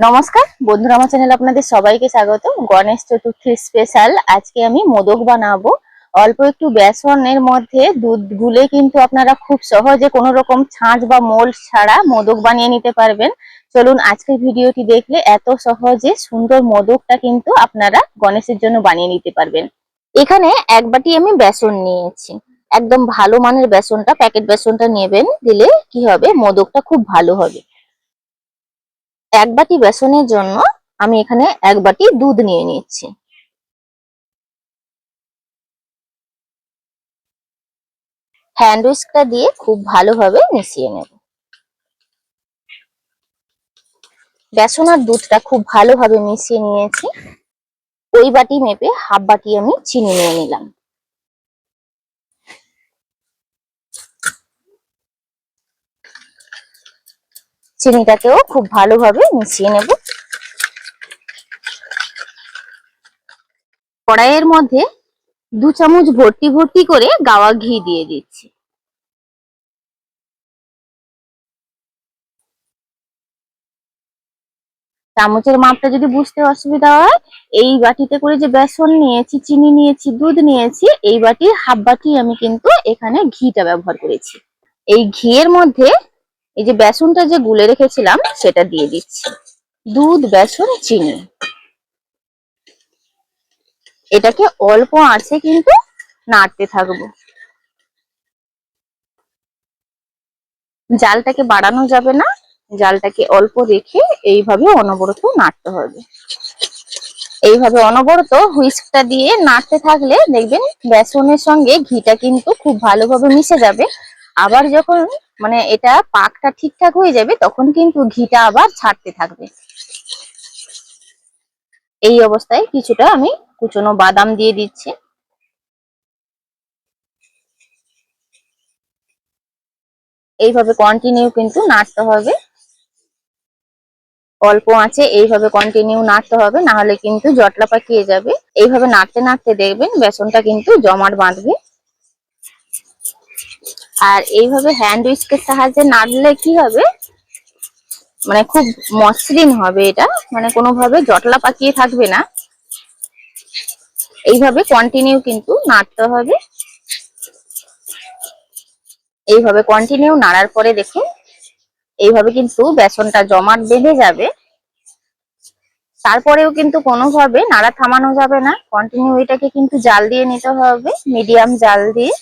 নমস্কার, বন্ধুরা আমার চ্যানেলে আপনাদের সবাইকে স্বাগত গণেশ চতুর্থী স্পেশাল আজকে আমি মোদক বানাবো। অল্প একটু বেসনের মধ্যে দুধ গুলে কিন্তু আপনারা খুব সহজে কোনো রকম ছাঁচ বা মোল্ড ছাড়া মোদক বানিয়ে নিতে পারবেন। চলুন আজকের ভিডিওটি দেখলে এত সহজে সুন্দর মোদকটা কিন্তু আপনারা গণেশের জন্য বানিয়ে নিতে পারবেন। এখানে এক বাটি আমি বেসন নিয়েছি। একদম ভালো মানের বেসনটা, প্যাকেট বেসনটা নেবেন, দিলে কি হবে? মোদকটা খুব ভালো হবে। এক বাটি বেসনের জন্য আমি এখানে এক বাটি দুধ নিয়ে নিচ্ছি। হ্যান্ড উইস্কটা দিয়ে খুব ভালোভাবে মিশিয়ে নেব। বেসন আর দুধটা খুব ভালোভাবে মিশিয়ে নিয়েছি। ওই বাটি মেপে হাফ বাটি আমি চিনি নিয়ে নিলাম। চিনিটাকেও খুব ভালোভাবে মিশিয়ে নেব। কড়াইয়ের মধ্যে দু চামচ ভর্তি ভর্তি করে গাওয়া ঘি দিয়ে দিচ্ছি। চামচের মাপটা যদি বুঝতে অসুবিধা হয়, এই বাটিতে করে যে বেসন নিয়েছি, চিনি নিয়েছি, দুধ নিয়েছি, এই বাটির হাফ বাটি আমি কিন্তু এখানে ঘিটা ব্যবহার করেছি। এই ঘিয়ের মধ্যে এই যে বেসনটা যে গুলে রেখেছিলাম, সেটা দিয়ে দিচ্ছি। দুধ, বেসন, চিনি। এটাকে অল্প আছে কিন্তু নাড়তে থাকব। জালটাকে বাড়ানো যাবে না, জালটাকে অল্প রেখে এইভাবে অনবরত নাড়তে হবে। এইভাবে অনবরত হুইস্কটা দিয়ে নাড়তে থাকলে দেখবেন বেসনের সঙ্গে ঘিটা কিন্তু খুব ভালোভাবে মিশে যাবে। আবার যখন মানে এটা পাকটা ঠিকঠাক হয়ে যাবে, তখন কিন্তু ঘিটা আবার ছাড়তে থাকবে। এই অবস্থায় কিছুটা আমি কুচনো বাদাম দিয়ে দিচ্ছি। এইভাবে কন্টিনিউ কিন্তু নাড়তে হবে। অল্প আছে এইভাবে কন্টিনিউ নাড়তে হবে না হলে কিন্তু জটলা পাকিয়ে যাবে। এইভাবে নাড়তে নাড়তে দেখবেন বেসনটা কিন্তু জমাট বাঁধবে। আর এইভাবে হ্যান্ড উইস্কের সাহায্যে নাড়লে কি হবে? মানে খুব মসৃণ হবে এটা। মানে কোনোভাবে জটলা পাকিয়ে থাকবে না। এইভাবে কন্টিনিউ কিন্তু নাড়তে হবে। এইভাবে কন্টিনিউ নাড়ার পরে দেখুন, এইভাবে কিন্তু বেসনটা জমাট বেঁধে যাবে। তারপরেও কিন্তু কোনোভাবে নাড়া থামানো যাবে না। কন্টিনিউ এটাকে কিন্তু জাল দিয়ে নিতে হবে মিডিয়াম জাল দিয়ে।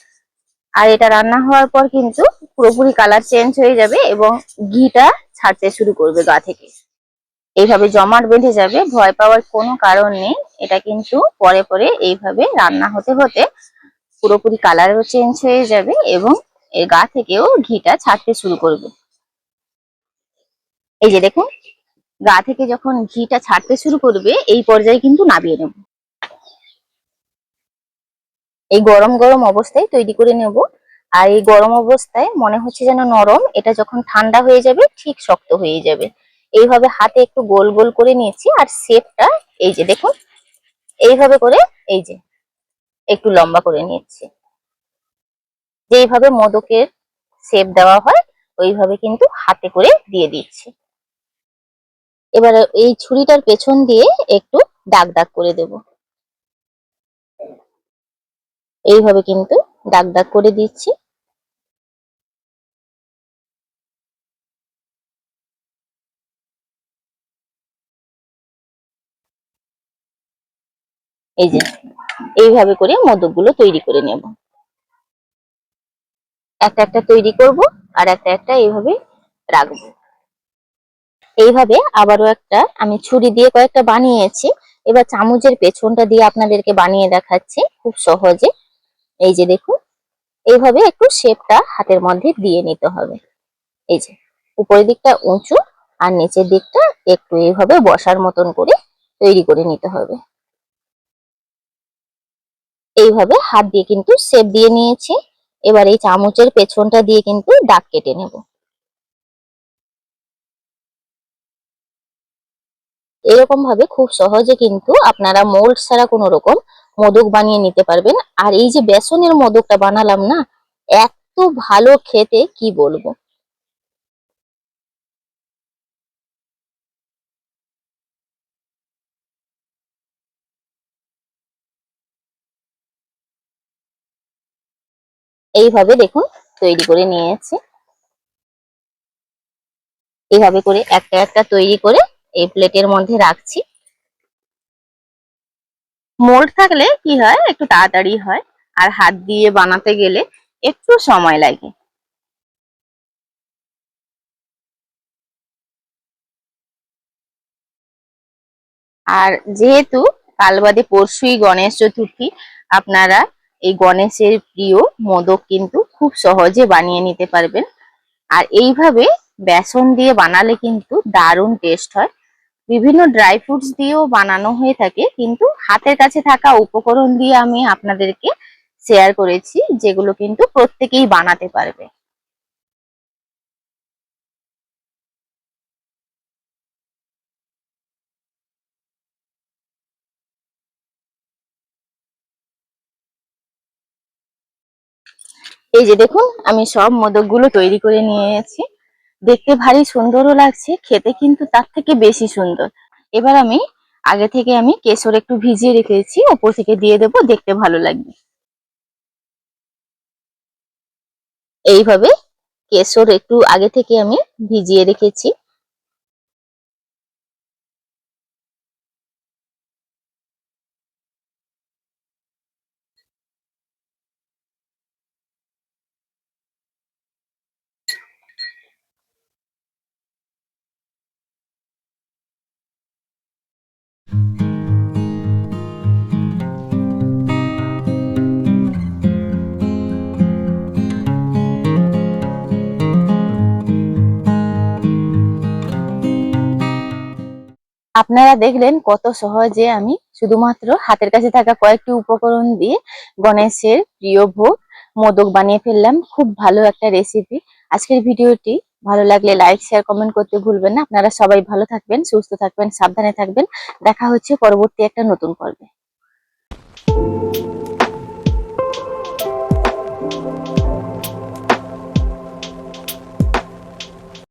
আর এটা রান্না হওয়ার পর কিন্তু পুরোপুরি কালার চেঞ্জ হয়ে যাবে এবং ঘিটা ছাড়তে শুরু করবে গা থেকে। এইভাবে জমাট বেঁধে যাবে, ভয় পাওয়ার কোনো কারণ নেই। এটা কিন্তু পরে পরে এইভাবে রান্না হতে হতে পুরোপুরি কালারও চেঞ্জ হয়ে যাবে এবং এর গা থেকেও ঘিটা ছাড়তে শুরু করবে। এই যে দেখুন, গা থেকে যখন ঘিটা ছাড়তে শুরু করবে, এই পর্যায়ে কিন্তু নামিয়ে নেব। এই গরম গরম অবস্থায় তৈরি করে নেব। আর এই গরম অবস্থায় মনে হচ্ছে যেন নরম, এটা যখন ঠান্ডা হয়ে যাবে, ঠিক শক্ত হয়ে যাবে। এইভাবে হাতে একটু গোল গোল করে নিয়েছি, আর শেপটা এই যে দেখুন, এইভাবে করে এই যে একটু লম্বা করে নিয়েছি। যেইভাবে মোদকের শেপ দেওয়া হয়, ওইভাবে কিন্তু হাতে করে দিয়ে দিচ্ছি। এবারে এই ছুরিটার পেছন দিয়ে একটু দাগ দাগ করে দেব। এইভাবে কিন্তু দাগ দাগ করে দিচ্ছি। এই যে, এইভাবে করে মোদকগুলো তৈরি করে নেব। একটা একটা তৈরি করব আর একটা একটা এইভাবে রাখব। এইভাবে আবারও একটা আমি ছুরি দিয়ে কয়েকটা বানিয়েছি। এবার চামচের পেছনটা দিয়ে আপনাদেরকে বানিয়ে দেখাচ্ছি খুব সহজে। এই যে দেখুন, এইভাবে একটু শেপটা হাতের মধ্যে দিয়ে নিতে হবে। এই যে, উপরের দিকটা উঁচু আর নিচের দিকটা একটু এইভাবে বসার মতন করে তৈরি করে নিতে হবে। এইভাবে হাত দিয়ে কিন্তু শেপ দিয়ে নিয়েছি। এবার এই চামচের পেছনটা দিয়ে কিন্তু দাগ কেটে নেব। এরকম ভাবে খুব সহজে কিন্তু আপনারা মোল্ড ছাড়া কোনো রকম মোদক বানিয়ে নিতে পারবেন। আর এই যে বেসনের মোদকটা বানালাম না, এত ভালো খেতে, কি বলব? এইভাবে দেখুন, তৈরি করে নিয়েছে। এইভাবে করে একটা একটা তৈরি করে এই প্লেটের মধ্যে রাখছি। মোল্ড থাকলে কি হয়? একটু তাড়াতাড়ি হয়। আর হাত দিয়ে বানাতে গেলে একটু সময় লাগে। আর যেহেতু কাল বাদে পরশুই গণেশ চতুর্থী, আপনারা এই গণেশের প্রিয় মোদক কিন্তু খুব সহজে বানিয়ে নিতে পারবেন। আর এইভাবে বেসন দিয়ে বানালে কিন্তু দারুণ টেস্ট হয়। বিভিন্ন ড্রাই ফ্রুটস দিয়েও বানানো হয়ে থাকে, কিন্তু হাতের কাছে থাকা উপকরণ দিয়ে আমি আপনাদেরকে শেয়ার করেছি, যেগুলো কিন্তু প্রত্যেকেই বানাতে পারবে। এই যে দেখুন, আমি সব মোদকগুলো তৈরি করে নিয়েছি। দেখতে ভারী সুন্দরও লাগছে, খেতে কিন্তু তার থেকে বেশি সুন্দর। এবার আমি আগে থেকে আমি কেশর একটু ভিজিয়ে রেখেছি, ওপর থেকে দিয়ে দেব, দেখতে ভালো লাগবে। এইভাবে কেশর একটু আগে থেকে আমি ভিজিয়ে রেখেছি। আপনারা দেখলেন কত সহজে আমি শুধুমাত্র হাতের কাছে থাকা কয়েকটি উপকরণ দিয়ে গণেশের প্রিয় ভোগ মোদক বানিয়ে ফেললাম। খুব ভালো একটা রেসিপি আজকের ভিডিওটি ভালো লাগলে লাইক শেয়ার কমেন্ট করতে ভুলবেন না। আপনারা সবাই ভালো থাকবেন, সুস্থ থাকবেন, সাবধানে থাকবেন। দেখা হচ্ছে পরবর্তী একটা নতুন পর্বে।